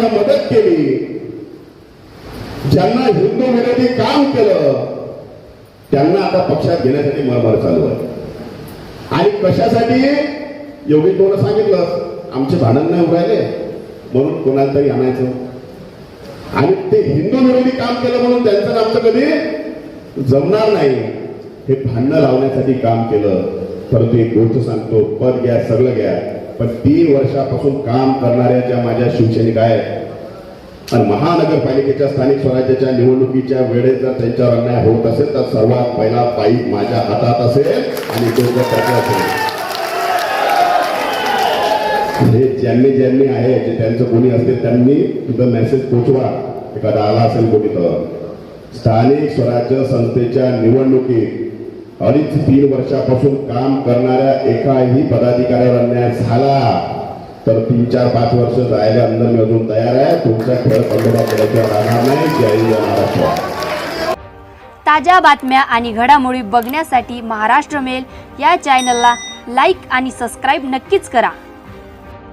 त्यांना मदत केली. ज्यांना हिंदू विरोधी काम केलं त्यांना आता पक्षात घेण्यासाठी मळमळ चालू आहे. आणि कशासाठी? योगी कोण सांगितलं आमचे भांडण नाही उभारले म्हणून कोणाला तरी आणायचं. आणि ते हिंदू विरोधी काम केलं म्हणून त्यांचं आमचं कधी जमणार नाही. हे भांडणं लावण्यासाठी काम केलं. परंतु एक गोष्ट सांगतो पद घ्या सगळं घ्या. पण तीन वर्षापासून काम करणाऱ्या ज्या माझ्या शिवसैनिक आहेत आणि महानगरपालिकेच्या स्थानिक स्वराज्याच्या निवडणुकीच्या वेळेत जर त्यांच्यावर अन्याय होत असेल तर सर्वात पहिला पाईप माझ्या हातात असेल आणि तो जर त्याचा असेल. हे ज्यांनी ज्यांनी आहे जे त्यांचं कोणी असतील त्यांनी तुझं मेसेज पोचवा. एखादा आला असेल कोणी तर स्थानिक स्वराज्य संस्थेच्या निवडणुकीत अडीच तीन वर्षापासून काम करणाऱ्या एकाही पदाधिकाऱ्यावर अन्याय झाला तर तीन चार पाच वर्ष जायला अन्न मी अजून तयार आहे. तुमचा खेळ पंधरा करायचा राहणार नाही जय महाराष्ट्र. ताज्या बातम्या आणि घडामोडी बघण्यासाठी महाराष्ट्र मेल या चॅनलला लाईक आणि सबस्क्राईब नक्कीच करा.